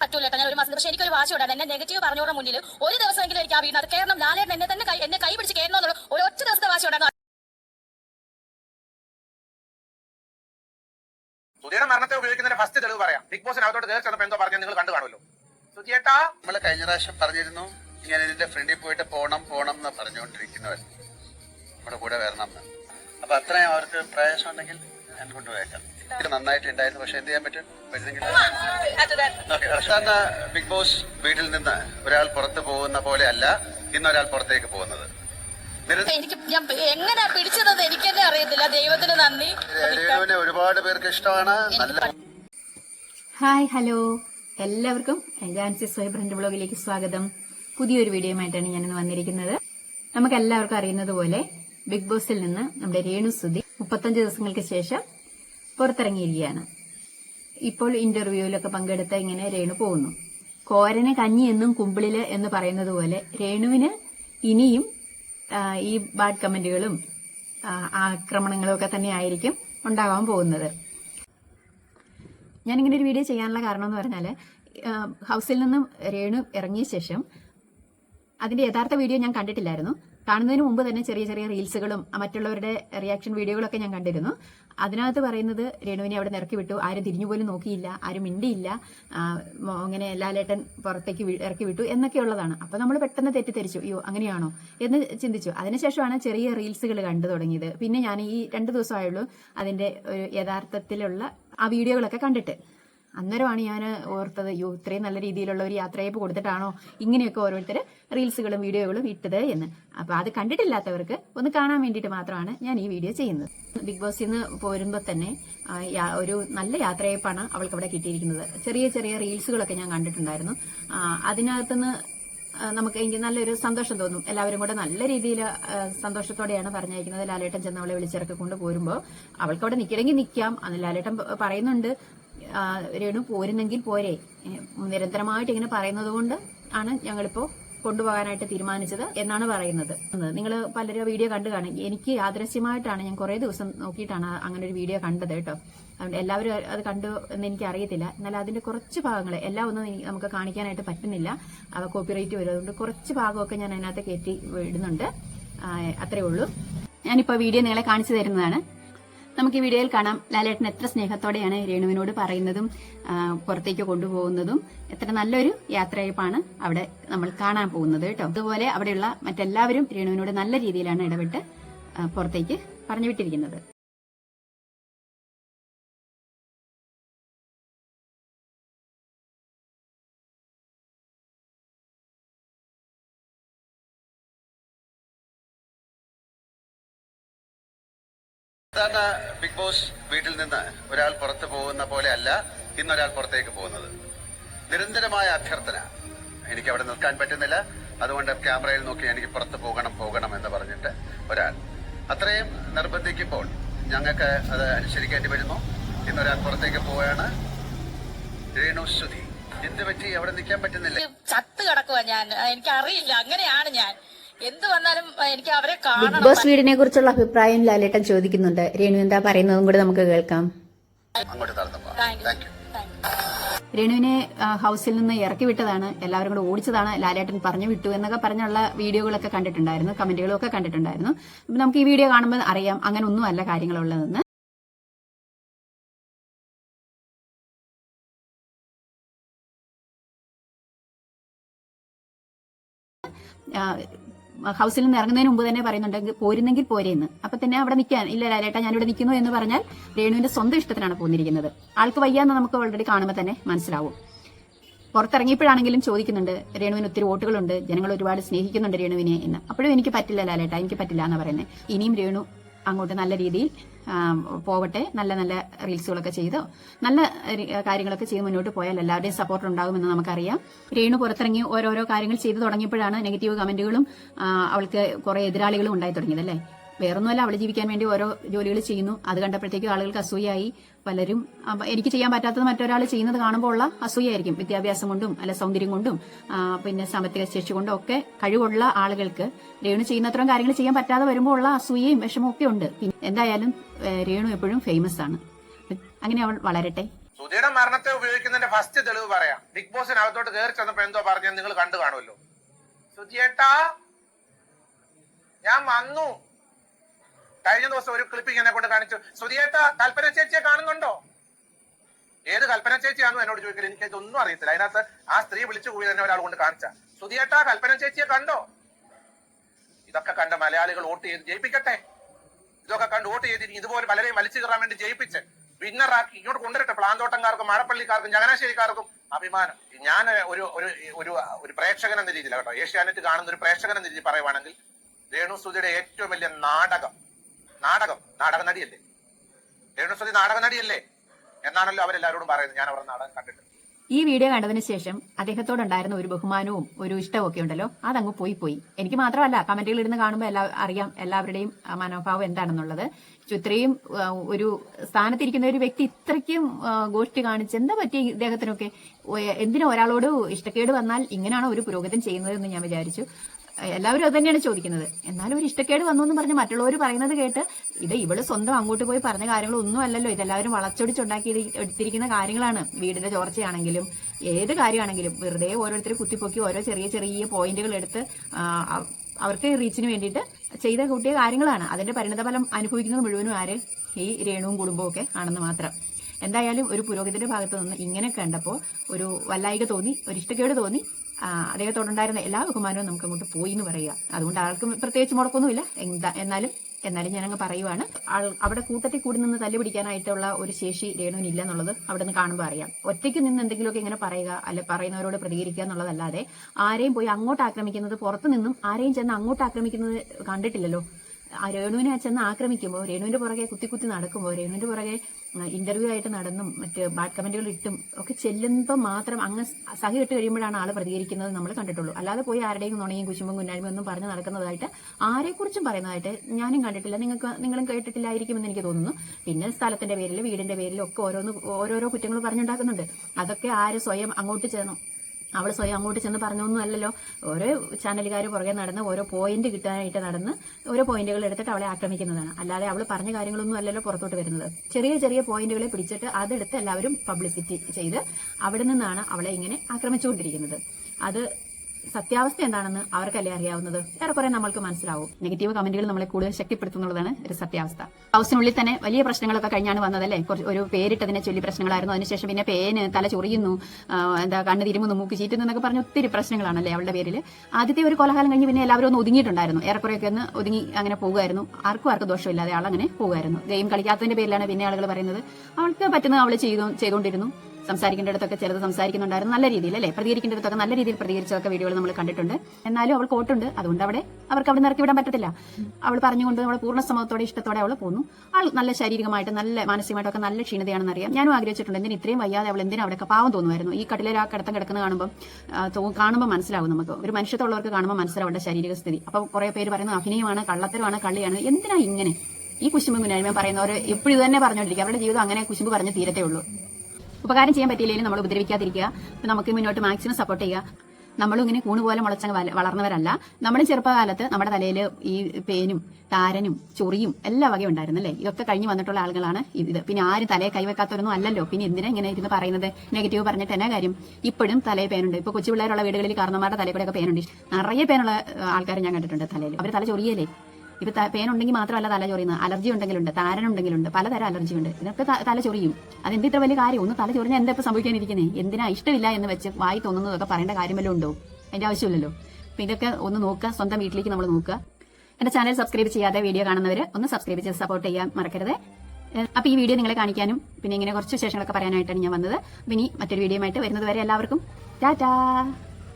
പറ്റൂല ഞാൻ ഒരു മാസം പക്ഷെ എനിക്കൊരു വാശി ഉണ്ടായിരുന്നു എന്നെ നെഗറ്റീവ് പറഞ്ഞോടെ മുന്നിൽ ഒരു ദിവസമെങ്കിലും എനിക്ക് ആ വീടിനകത്ത് കയറണം ലാലേട്ടൻ എന്നെ തന്നെ കൈ- എന്നെ കൈ പിടിച്ച് കയറണം എന്നുള്ള ഒരു ഒറ്റ ദിവസത്തെ വാശി ഉണ്ടായിരുന്നു സുധിയുടെ മരണത്തെ ഉപയോഗിക്കുന്നതിന് ഫസ്റ്റ് തെളിവ് പറയാം. ബിഗ് ബോസിന് അവരോട് കയറി ചെന്നപ്പോ എന്തോ പറഞ്ഞാൽ നിങ്ങൾ കണ്ടു കാണുമല്ലോ. സുധിയേട്ടാ നമ്മൾ കഴിഞ്ഞ പ്രാവശ്യം പറഞ്ഞിരുന്നു ഇങ്ങനെ ഇതിന്റെ ഫ്രണ്ടിൽ പോയിട്ട് പോണം പോണം എന്ന് പറഞ്ഞുകൊണ്ടിരിക്കുന്നവർ നമ്മുടെ കൂടെ വരണം എന്ന്. അപ്പൊ അത്രയും അവർക്ക് പ്രയാസം ഉണ്ടെങ്കിൽ ഞാൻ കൊണ്ടുപോയേക്കാം. നന്നായിട്ട് ഉണ്ടായിരുന്നു പക്ഷെ എന്ത് ചെയ്യാൻ പറ്റും? സാധാരണ ബിഗ് ബോസ് വീട്ടിൽ നിന്ന് ഒരാൾ പുറത്തു പോകുന്ന പോലെ അല്ല ഇന്ന് ഒരാൾ പുറത്തേക്ക് പോകുന്നത്. എനിക്ക് ഞാൻ എങ്ങനെ പിടിച്ചത് എനിക്ക് തന്നെ അറിയത്തില്ല. ദൈവത്തിന് നന്ദി. രേണുവിനെ ഒരുപാട് പേർക്ക് ഇഷ്ടമാണ്. നല്ല ഹായ് ഹലോ. എല്ലാവർക്കും ജാൻസി സ്വയംഭ്രന്റ് ബ്ലോഗിലേക്ക് സ്വാഗതം. പുതിയൊരു വീഡിയോയുമായിട്ടാണ് ഞാനിന്ന് വന്നിരിക്കുന്നത്. നമുക്ക് എല്ലാവർക്കും അറിയുന്നത് പോലെ ബിഗ് ബോസിൽ നിന്ന് നമ്മുടെ രേണു സുധി മുപ്പത്തഞ്ച് ദിവസങ്ങൾക്ക് ശേഷം പുറത്തിറങ്ങിയിരിക്കുകയാണ്. ഇപ്പോൾ ഇന്റർവ്യൂവിലൊക്കെ പങ്കെടുത്ത ഇങ്ങനെ രേണു പോകുന്നു. കോരന് കഞ്ഞി എന്നും കുമ്പിളിൽ എന്ന് പറയുന്നത് പോലെ രേണുവിന് ഇനിയും ഈ ബാഡ് കമന്റുകളും ആക്രമണങ്ങളും ഒക്കെ തന്നെ ആയിരിക്കും ഉണ്ടാകാൻ പോകുന്നത്. ഞാനിങ്ങനെ ഒരു വീഡിയോ ചെയ്യാനുള്ള കാരണം എന്ന് പറഞ്ഞാൽ ഹൗസിൽ നിന്നും രേണു ഇറങ്ങിയ ശേഷം അതിന്റെ യഥാർത്ഥ വീഡിയോ ഞാൻ കണ്ടിട്ടില്ലായിരുന്നു. കാണുന്നതിന് മുമ്പ് തന്നെ ചെറിയ ചെറിയ റീൽസുകളും മറ്റുള്ളവരുടെ റിയാക്ഷൻ വീഡിയോകളൊക്കെ ഞാൻ കണ്ടിരുന്നു. അതിനകത്ത് പറയുന്നത് രേണുവിനെ അവിടെ നിറക്കി വിട്ടു. ആരും തിരിഞ്ഞുപോലും നോക്കിയില്ല. ആരും മിണ്ടിയില്ല. അങ്ങനെ ലാലേട്ടൻ പുറത്തേക്ക് ഇറക്കി വിട്ടു എന്നൊക്കെയുള്ളതാണ് അപ്പൊ നമ്മൾ പെട്ടെന്ന് തെറ്റിദ്ധരിച്ചു. അയ്യോ അങ്ങനെയാണോ എന്ന് ചിന്തിച്ചു. അതിനുശേഷമാണ് ചെറിയ റീൽസുകൾ കണ്ടു തുടങ്ങിയത്. പിന്നെ ഞാൻ ഈ രണ്ട് ദിവസമായുള്ളൂ അതിന്റെ ഒരു യഥാർത്ഥത്തിലുള്ള ആ വീഡിയോകളൊക്കെ കണ്ടിട്ട്. അന്നേരമാണ് ഞാൻ ഓർത്തത് യോ ഇത്രയും നല്ല രീതിയിലുള്ള ഒരു യാത്രയപ്പ് കൊടുത്തിട്ടാണോ ഇങ്ങനെയൊക്കെ ഓരോരുത്തർ റീൽസുകളും വീഡിയോകളും ഇട്ടത് എന്ന്? അപ്പൊ അത് കണ്ടിട്ടില്ലാത്തവർക്ക് ഒന്ന് കാണാൻ വേണ്ടിയിട്ട് മാത്രമാണ് ഞാൻ ഈ വീഡിയോ ചെയ്യുന്നത്. ബിഗ് ബോസിൽ നിന്ന് പോരുമ്പോൾ തന്നെ ഒരു നല്ല യാത്രയപ്പാണ് അവൾക്ക് അവിടെ കിട്ടിയിരിക്കുന്നത്. ചെറിയ ചെറിയ റീൽസുകളൊക്കെ ഞാൻ കണ്ടിട്ടുണ്ടായിരുന്നു. അതിനകത്തുനിന്ന് നമുക്ക് എനിക്ക് നല്ലൊരു സന്തോഷം തോന്നും. എല്ലാവരും കൂടെ നല്ല രീതിയിൽ സന്തോഷത്തോടെയാണ് പറഞ്ഞയക്കുന്നത്. ലാലേട്ടൻ ചെന്ന് അവളെ വിളിച്ചിറക്കി കൊണ്ട് പോരുമ്പോൾ അവൾക്ക് അവിടെ നിൽക്കണമെങ്കിൽ നിൽക്കാം അന്ന് ലാലേട്ടൻ പറയുന്നുണ്ട് രേണു പോരുന്നെങ്കിൽ പോരെ. നിരന്തരമായിട്ട് ഇങ്ങനെ പറയുന്നത് കൊണ്ട് ആണ് ഞങ്ങളിപ്പോ കൊണ്ടുപോകാനായിട്ട് തീരുമാനിച്ചത് എന്നാണ് പറയുന്നത്. നിങ്ങൾ പലരും വീഡിയോ കണ്ടു കാണും. എനിക്ക് യാദൃശ്യമായിട്ടാണ് ഞാൻ കുറെ ദിവസം നോക്കിയിട്ടാണ് അങ്ങനെ ഒരു വീഡിയോ കണ്ടത് കേട്ടോ. എല്ലാവരും അത് കണ്ടു എന്ന് എനിക്ക് അറിയത്തില്ല. എന്നാൽ അതിന്റെ കുറച്ച് ഭാഗങ്ങൾ എല്ലാം ഒന്നും നമുക്ക് കാണിക്കാനായിട്ട് പറ്റുന്നില്ല. അവ കോപ്പിറൈറ്റ് വരും. അതുകൊണ്ട് കുറച്ച് ഭാഗമൊക്കെ ഞാൻ അതിനകത്ത് കയറ്റി ഇടുന്നുണ്ട് അത്രേ ഉള്ളൂ. ഞാനിപ്പോൾ വീഡിയോ നിങ്ങളെ കാണിച്ചു തരുന്നതാണ്. നമുക്ക് ഈ വീഡിയോയിൽ കാണാം ലാലേട്ടൻ എത്ര സ്നേഹത്തോടെയാണ് രേണുവിനോട് പറയുന്നതും പുറത്തേക്ക് കൊണ്ടുപോകുന്നതും. എത്ര നല്ലൊരു യാത്രയപ്പാണ് അവിടെ നമ്മൾ കാണാൻ പോകുന്നത് കേട്ടോ. അതുപോലെ അവിടെയുള്ള മറ്റെല്ലാവരും രേണുവിനോട് നല്ല രീതിയിലാണ് ഇടപെട്ട് പുറത്തേക്ക് പറഞ്ഞു വിട്ടിരിക്കുന്നത് സാധാരണ ബിഗ് ബോസ് വീട്ടിൽ നിന്ന് ഒരാൾ പുറത്തു പോകുന്ന പോലെ അല്ല ഇന്നൊരാൾ പുറത്തേക്ക് പോകുന്നത്. നിരന്തരമായ അഭ്യർത്ഥന. എനിക്ക് അവിടെ നിൽക്കാൻ പറ്റുന്നില്ല. അതുകൊണ്ട് ക്യാമറയിൽ നോക്കി എനിക്ക് പുറത്തു പോകണം പോകണം എന്ന് പറഞ്ഞിട്ട് ഒരാൾ. അത്രയും നിർബന്ധിക്കുമ്പോൾ ഞങ്ങൾക്ക് അത് അനുസരിക്കേണ്ടി വരുന്നു. ഇന്നൊരാൾ പുറത്തേക്ക് പോവുകയാണ് രേണു സുധി എന്ത് പറ്റി? അവിടെ നിൽക്കാൻ പറ്റുന്നില്ല. ചത്ത് കിടക്കുക ഞാൻ. എനിക്കറിയില്ല. അങ്ങനെയാണ് ഞാൻ. എന്ത് വന്നാലും എനിക്ക് അവരെ ബിഗ് കാണണം. ബോസ് വീടിനെ കുറിച്ചുള്ള അഭിപ്രായം ലാലേട്ടൻ ചോദിക്കുന്നുണ്ട്. രേണു എന്താ പറയുന്നതും കൂടെ നമുക്ക് കേൾക്കാം. അങ്ങോട്ട് നടന്നു? പോകാം thank you thank you thank you രേണുവിനെ ആ, ഹൗസിൽ നിന്ന് ഇറക്കി വിട്ടതാണ്. എല്ലാവരും കൂടെ ഓടിച്ചതാണ്. ലാലേട്ടൻ പറഞ്ഞു വിട്ടു എന്നൊക്കെ പറഞ്ഞുള്ള വീഡിയോകളൊക്കെ കണ്ടിട്ടുണ്ടായിരുന്നു. കമന്റുകളും ഒക്കെ കണ്ടിട്ടുണ്ടായിരുന്നു. അപ്പൊ നമുക്ക് ഈ വീഡിയോ കാണുമ്പോൾ അറിയാം. അങ്ങനെ ഒന്നും അല്ല കാര്യങ്ങളുള്ളതെന്ന്. ആ, ഹൗസിൽ നിന്ന് ഇറങ്ങുന്നതിന് മുമ്പ് തന്നെ പറയുന്നുണ്ടെങ്കിൽ പോരുന്നെങ്കിൽ പോരെയെന്ന് അപ്പൊ തന്നെ അവിടെ നിൽക്കാൻ ഇല്ല ലാലേട്ടാ ഞാനിവിടെ നിൽക്കുന്നു എന്ന് പറഞ്ഞാൽ രേണുവിന്റെ സ്വന്തം ഇഷ്ടത്തിനാണ് പോന്നിരിക്കുന്നത്. ആൾക്ക് വയ്യാന്ന് നമുക്ക് ഓൾറെഡി കാണുമ്പോൾ തന്നെ മനസ്സിലാവും. പുറത്തിറങ്ങിയപ്പോഴാണെങ്കിലും ചോദിക്കുന്നുണ്ട് രേണുവിന് ഒത്തിരി വോട്ടുകളുണ്ട് ജനങ്ങൾ ഒരുപാട് സ്നേഹിക്കുന്നുണ്ട് രേണുവിനെ എന്ന്. അപ്പോഴും എനിക്ക് പറ്റില്ല ലാലേട്ടാ എനിക്ക് പറ്റില്ല എന്ന് പറയുന്നത് ഇനിയും രേണു അങ്ങോട്ട് നല്ല രീതിയിൽ പോകട്ടെ നല്ല നല്ല റീൽസുകളൊക്കെ ചെയ്ത് നല്ല കാര്യങ്ങളൊക്കെ ചെയ്ത് മുന്നോട്ട് പോയാൽ എല്ലാവരുടെയും സപ്പോർട്ട് ഉണ്ടാകുമെന്ന് നമുക്കറിയാം. രേണു പുറത്തിറങ്ങി ഓരോരോ കാര്യങ്ങൾ ചെയ്തു തുടങ്ങിയപ്പോഴാണ് നെഗറ്റീവ് കമന്റുകളും അവൾക്ക് കുറെ എതിരാളികളും ഉണ്ടായി തുടങ്ങിയത് അല്ലേ? വേറൊന്നുമല്ല അവൾ ജീവിക്കാൻ വേണ്ടി ഓരോ ജോലികൾ ചെയ്യുന്നു. അത് കണ്ടപ്പോഴത്തേക്കും ആളുകൾക്ക് അസൂയായി പലരും എനിക്ക് ചെയ്യാൻ പറ്റാത്തത് മറ്റൊരാൾ ചെയ്യുന്നത് കാണുമ്പോൾ ഉള്ള അസൂയായിരിക്കും വിദ്യാഭ്യാസം കൊണ്ടും അല്ല സൗന്ദര്യം കൊണ്ടും പിന്നെ സാമ്പത്തിക ശേഷി കൊണ്ടും ഒക്കെ കഴിവുള്ള ആളുകൾക്ക് രേണു ചെയ്യുന്നത്രയും കാര്യങ്ങൾ ചെയ്യാൻ പറ്റാതെ വരുമ്പോൾ ഉള്ള അസൂയയും വിഷമവും ഒക്കെ ഉണ്ട്. എന്തായാലും രേണു എപ്പോഴും ഫേമസ് ആണ്. അങ്ങനെ അവൾ വളരട്ടെ. സുധയുടെ മരണത്തെ ഉപയോഗിക്കുന്നതിന്റെ ഫസ്റ്റ് തെളിവ് പറയാം. ബിഗ് ബോസിനകത്തോട്ട് കയറി ചെന്നപ്പോ എന്തോ പറഞ്ഞത് നിങ്ങൾ കണ്ടു കാണുമല്ലോ. സുധിയേട്ടാ ഞാൻ വന്നു. കഴിഞ്ഞ ദിവസം ഒരു ക്ലിപ്പിംഗ് എന്നെ കൊണ്ട് കാണിച്ചു. സുധിയേട്ട കൽപ്പന ചേച്ചിയെ കാണുന്നുണ്ടോ? ഏത് കൽപ്പന ചേച്ചിയാണെന്ന് എന്നോട് ചോദിക്കൽ. എനിക്ക് ഇതൊന്നും അറിയത്തില്ല. അതിനകത്ത് ആ സ്ത്രീ വിളിച്ചു പോയി തന്നെ ഒരാൾ കൊണ്ട് കാണിച്ച. സുധിയേട്ട കൽപ്പന ചേച്ചിയെ കണ്ടോ? ഇതൊക്കെ കണ്ട മലയാളികൾ വോട്ട് ചെയ്ത് ജയിപ്പിക്കട്ടെ. ഇതൊക്കെ കണ്ട് വോട്ട് ചെയ്ത് ഇതുപോലെ പലരെയും വലിച്ചു കയറാൻ വേണ്ടി ജയിപ്പിച്ച് വിന്നറാക്കി ഇങ്ങോട്ട് കൊണ്ടുവരട്ടെ. പ്ലാന്തോട്ടംകാർക്കും മഴപ്പള്ളിക്കാർക്കും ചങ്ങനാശ്ശേരിക്കാർക്കും അഭിമാനം. ഞാൻ ഒരു ഒരു ഒരു ഒരു പ്രേക്ഷകൻ എന്ന രീതിയിൽ കേട്ടോ. ഏഷ്യാനെറ്റ് കാണുന്ന ഒരു പ്രേക്ഷകൻ എന്ന രീതിയിൽ പറയുവാണെങ്കിൽ രേണു സുധിയുടെ ഏറ്റവും വലിയ നാടകം നാടകം നാടക നടിയല്ലേ? രേണുസ്വതി നാടക നടിയല്ലേ? എന്നാണല്ലോ അവരെല്ലാവരോടും പറയുന്നത്. ഞാൻ അവരുടെ നാടകം കണ്ടിട്ട് ഈ വീഡിയോ കണ്ടതിന് ശേഷം അദ്ദേഹത്തോടുണ്ടായിരുന്ന ഒരു ബഹുമാനവും ഒരു ഇഷ്ടവും ഒക്കെ ഉണ്ടല്ലോ? അതങ്ങ് പോയി പോയി. എനിക്ക് മാത്രമല്ല കമന്റുകളിൽ ഇരുന്ന് കാണുമ്പോൾ എല്ലാ അറിയാം എല്ലാവരുടെയും മനോഭാവം എന്താണെന്നുള്ളത്. ഇത്രയും ഒരു സ്ഥാനത്തിരിക്കുന്ന ഒരു വ്യക്തി ഇത്രയ്ക്കും ഗോഷ്ടി കാണിച്ച് എന്താ പറ്റി ഇദ്ദേഹത്തിനൊക്കെ? എന്തിനാ ഒരാളോട് ഇഷ്ടക്കേട് വന്നാൽ ഇങ്ങനെയാണോ ഒരു പുരോഗതി ചെയ്യുന്നത് എന്ന് ഞാൻ വിചാരിച്ചു. എല്ലാവരും അത് തന്നെയാണ് ചോദിക്കുന്നത്. എന്നാലും ഒരു ഇഷ്ടക്കേട് വന്നു എന്ന് പറഞ്ഞ് മറ്റുള്ളവർ പറയുന്നത് കേട്ട് ഇത് ഇവൾ സ്വന്തം അങ്ങോട്ട് പോയി പറഞ്ഞ കാര്യങ്ങളൊന്നും അല്ലല്ലോ. ഇതെല്ലാവരും വളച്ചൊടിച്ചുണ്ടാക്കി എടുത്തിരിക്കുന്ന കാര്യങ്ങളാണ്. വീടിന്റെ ചോർച്ചയാണെങ്കിലും ഏത് കാര്യമാണെങ്കിലും വെറുതെ ഓരോരുത്തർ കുത്തിപ്പൊക്കി ഓരോ ചെറിയ ചെറിയ പോയിന്റുകൾ എടുത്ത് അവർക്ക് റീച്ചിന് വേണ്ടിയിട്ട് ചെയ്ത കൂട്ടിയ കാര്യങ്ങളാണ്. അതിന്റെ പരിണതഫലം അനുഭവിക്കുന്നത് മുഴുവനും ആര്? ഈ രേണുവും കുടുംബവും ഒക്കെ ആണെന്ന് മാത്രം. എന്തായാലും ഒരു പുരോഗതിയുടെ ഭാഗത്ത് നിന്ന് ഇങ്ങനെ കണ്ടപ്പോൾ ഒരു വല്ലായിക തോന്നി ഒരു ഇഷ്ടക്കേട് തോന്നി അദ്ദേഹത്തോടുണ്ടായിരുന്ന എല്ലാ ബഹുമാനവും നമുക്ക് അങ്ങോട്ട് പോയി എന്ന് പറയുക. അതുകൊണ്ട് ആൾക്കും പ്രത്യേകിച്ച് മുടക്കൊന്നുമില്ല എന്താ എന്നാലും എന്നാലും ഞാനങ്ങ് പറയുവാണ്. അവിടെ കൂട്ടത്തിൽ കൂടി നിന്ന് തല്ലു പിടിക്കാനായിട്ടുള്ള ഒരു ശേഷി രേണുവിനില്ല എന്നുള്ളത് അവിടെ നിന്ന് കാണുമ്പോൾ അറിയാം. ഒറ്റയ്ക്ക് നിന്ന് എന്തെങ്കിലുമൊക്കെ ഇങ്ങനെ പറയുക അല്ലെ പറയുന്നവരോട് പ്രതികരിക്കുക എന്നുള്ളതല്ലാതെ ആരെയും പോയി അങ്ങോട്ട് ആക്രമിക്കുന്നത് പുറത്തു നിന്നും ആരെയും ചെന്ന് അങ്ങോട്ട് ആക്രമിക്കുന്നത് കണ്ടിട്ടില്ലല്ലോ. രേണുവിനെ ചെന്ന് ആക്രമിക്കുമ്പോൾ രേണുവിന്റെ പുറകെ കുത്തി കുത്തി നടക്കുമ്പോൾ രേണുവിന്റെ പുറകെ ഇന്റർവ്യൂ ആയിട്ട് നടന്നും മറ്റ് ബാഡ് കമന്റുകൾ ഇട്ടും ഒക്കെ ചെല്ലുമ്പോൾ മാത്രം അങ്ങ് സഹി ഇട്ട് കഴിയുമ്പോഴാണ് ആൾ പ്രതികരിക്കുന്നത് നമ്മൾ കണ്ടിട്ടുള്ളൂ. അല്ലാതെ പോയി ആരുടെയും നുണയും കുശുമ്പും കുന്നായ്മ ഒന്നും പറഞ്ഞ് നടക്കുന്നതായിട്ട് ആരെക്കുറിച്ചും പറയുന്നതായിട്ട് ഞാനും കണ്ടിട്ടില്ല. നിങ്ങൾക്ക് നിങ്ങളും കേട്ടിട്ടില്ലായിരിക്കുമെന്ന് എനിക്ക് തോന്നുന്നു. പിന്നെ സ്ഥലത്തിന്റെ പേരിൽ വീടിന്റെ പേരിൽ ഒക്കെ ഓരോന്ന് ഓരോരോ കുറ്റങ്ങൾ പറഞ്ഞുണ്ടാക്കുന്നുണ്ട്. അതൊക്കെ ആര് സ്വയം അങ്ങോട്ട് ചെന്നു അവൾ സ്വയം അങ്ങോട്ട് ചെന്ന് പറഞ്ഞൊന്നും അല്ലല്ലോ. ഓരോ ചാനലുകാർ പുറകെ നടന്ന് ഓരോ പോയിന്റ് കിട്ടാനായിട്ട് നടന്ന് ഓരോ പോയിന്റുകൾ എടുത്തിട്ട് അവളെ ആക്രമിക്കുന്നതാണ്. അല്ലാതെ അവൾ പറഞ്ഞ കാര്യങ്ങളൊന്നും അല്ലല്ലോ പുറത്തോട്ട് വരുന്നത്. ചെറിയ ചെറിയ പോയിന്റുകളെ പിടിച്ചിട്ട് അതെടുത്ത് എല്ലാവരും പബ്ലിസിറ്റി ചെയ്ത് അവിടെ നിന്നാണ് അവളെ ഇങ്ങനെ ആക്രമിച്ചുകൊണ്ടിരിക്കുന്നത്. അത് സത്യാവസ്ഥ എന്താണെന്ന് അവർക്കല്ലേ അറിയാവുന്നത്? ഏറെക്കുറെ നമ്മൾക്ക് മനസ്സിലാവും. നെഗറ്റീവ് കമന്റുകൾ നമ്മളെ കൂടുതൽ ശക്തിപ്പെടുത്തുന്നുള്ളതാണ് ഒരു സത്യാവസ്ഥ. ഹൗസിനുള്ളിൽ തന്നെ വലിയ പ്രശ്നങ്ങളൊക്കെ കഴിഞ്ഞാണ് വന്നതല്ലേ? കുറച്ച് ഒരു പേരിട്ടതിനെ ചൊല്ലി പ്രശ്നങ്ങളായിരുന്നു. അതിനുശേഷം പിന്നെ പേന് തല ചൊറിയുന്നു. എന്താ കണ്ണ് തിരുമുന്നു മൂക്ക് ചീറ്റുന്നു എന്നൊക്കെ പറഞ്ഞ ഒത്തിരി പ്രശ്നങ്ങളാണല്ലേ അവളുടെ പേരിൽ ആദ്യത്തെ ഒരു കൊലകാലം കഴിഞ്ഞ് പിന്നെ എല്ലാവരും ഒന്ന് ഒതുങ്ങിയിട്ടുണ്ടായിരുന്നു. ഏറെക്കുറെയൊക്കെ ഒന്ന് ഒതുങ്ങി അങ്ങനെ പോകുമായിരുന്നു. ആർക്കും ആർക്കും ദോഷമില്ലാതെ ആൾ അങ്ങനെ പോകുമായിരുന്നു. ഗെയിം കളിക്കാത്തതിന്റെ പേരിലാണ് പിന്നെ ആളുകൾ പറയുന്നത്. അവൾക്ക് പറ്റുന്നത് അവൾ ചെയ്തു ചെയ്തുകൊണ്ടിരുന്നു സംസാരിക്കേണ്ടിടത്തൊക്കെ ചിലത് സംസാരിക്കുന്നുണ്ടായിരുന്നു നല്ല രീതിയിൽ അല്ലേ? പ്രതികരിക്കേണ്ടിടത്തൊക്കെ നല്ല രീതിയിൽ പ്രതികരിച്ചതൊക്കെ വീഡിയോകൾ നമ്മൾ കണ്ടിട്ടുണ്ട്. എന്നാലും അവൾ കോട്ടുണ്ട് അതുകൊണ്ട് അവിടെ അവർക്ക് അവിടെ ഇറക്കി വിടാൻ പറ്റത്തില്ല. അവൾ പറഞ്ഞുകൊണ്ട് അവൾ പൂർണ സമൂഹത്തോടെ ഇഷ്ടത്തോടെ അവൾ പോന്നു. ആൾ നല്ല ശാരീരികമായിട്ട് നല്ല മാനസികമായിട്ടൊക്കെ നല്ല ക്ഷീണതയാണെന്ന് അറിയാം. ഞാനും ആഗ്രഹിച്ചിട്ടുണ്ട് എന്തിന് ഇത്രയും വയ്യാതെ അവൾ എന്തിനും അവിടെ പാവം തോന്നുമായിരുന്നു? ഈ കട്ടിലെ ആ കിടത്തം കിടക്കുന്ന കാണുമ്പോൾ കാണുമ്പോൾ മനസ്സിലാവും നമുക്ക്. ഒരു മനുഷ്യത്തുള്ളവർക്ക് കാണുമ്പോൾ മനസ്സിലാവും അവളുടെ ശാരീരിക സ്ഥിതി അപ്പോൾ കുറേ പേര് പറയുന്നത് അഭിനയമാണ് കള്ളത്തരമാണ് കള്ളിയാണ്. എന്തിനാ ഇങ്ങനെ? ഈ കുശുമ്പ് മുന്നായ്മ പറയുന്നവർ എപ്പോഴും ഇത് തന്നെ പറഞ്ഞുകൊണ്ടിരിക്കും. അവരുടെ ജീവിതം അങ്ങനെ കുശുമ്പ് പറഞ്ഞ് തീരത്തേ ഉള്ളൂ. ഉപകാരം ചെയ്യാൻ പറ്റിയില്ലെങ്കിൽ നമ്മൾ ഉപദ്രവിക്കാതിരിക്കുക. നമുക്ക് മുന്നോട്ട് മാക്സിമം സപ്പോർട്ട് ചെയ്യുക. നമ്മളും ഇങ്ങനെ കൂണ് പോലെ മുളച്ചങ്ങ് വല- വളർന്നവരല്ല. നമ്മുടെ ചെറുപ്പകാലത്ത് നമ്മുടെ തലയിൽ ഈ പേനും താരനും ചൊറിയും എല്ലാ വകയും ഉണ്ടായിരുന്നു അല്ലേ? ഇതൊക്കെ കഴിഞ്ഞ് വന്നിട്ടുള്ള ആളുകളാണ് ഇത് പിന്നെ ആരും തലയെ കൈവെക്കാത്തവരൊന്നും അല്ലല്ലോ. പിന്നെ എന്തിനാ ഇങ്ങനെ ഇരുന്ന് പറയുന്നത്? നെഗറ്റീവ് പറഞ്ഞിട്ട് എന്നാ കാര്യം? ഇപ്പോഴും തലയിൽ പേനുണ്ട്. ഇപ്പൊ കൊച്ചു പിള്ളേരുള്ള വീടുകളിൽ കാരണന്മാരുടെ തലയിൽ കൂടെയൊക്കെ പേനുണ്ട്. നിറയെ പേനുള്ള ആൾക്കാർ ഞാൻ കണ്ടിട്ടുണ്ട് തലയിൽ. അവർ തല ചൊറിയല്ലേ? ഇപ്പൊ പേൻ പേനുണ്ടെങ്കിൽ മാത്രമല്ല തല ചൊറിയുന്നത്. അലർജി ഉണ്ടെങ്കിലുണ്ട് താരനുണ്ടെങ്കിലുണ്ട് പലതരം അലർജി ഉണ്ട്. ഇതൊക്കെ തല ചൊറിയും. അതെന്ത് ഇത്ര വലിയ കാര്യം? ഒന്ന് തല ചൊറിഞ്ഞാൽ എന്താ ഇപ്പൊ സംഭവിക്കാനിരിക്കുന്നത് എന്തിനാ? ഇഷ്ടമില്ല എന്ന് വെച്ച് വായി തോന്നുന്നതൊക്കെ പറയേണ്ട കാര്യമല്ലോ ഉണ്ടോ? അതിന്റെ ആവശ്യമില്ലല്ലോ. അപ്പൊ ഇതൊക്കെ ഒന്ന് നോക്കുക സ്വന്തം വീട്ടിലേക്ക് നമ്മൾ നോക്കുക. എന്റെ ചാനൽ സബ്സ്ക്രൈബ് ചെയ്യാതെ വീഡിയോ കാണുന്നവർ ഒന്ന് സബ്സ്ക്രൈബ് ചെയ്ത് സപ്പോർട്ട് ചെയ്യാൻ മറക്കരുത്. അപ്പൊ ഈ വീഡിയോ നിങ്ങളെ കാണിക്കാനും പിന്നെ ഇങ്ങനെ കുറച്ച് വിശേഷങ്ങളൊക്കെ പറയാനായിട്ടാണ് ഞാൻ വന്നത്. ഇനി മറ്റൊരു വീഡിയോ ആയിട്ട് വരുന്നത് വരെ എല്ലാവർക്കും ടാറ്റാ!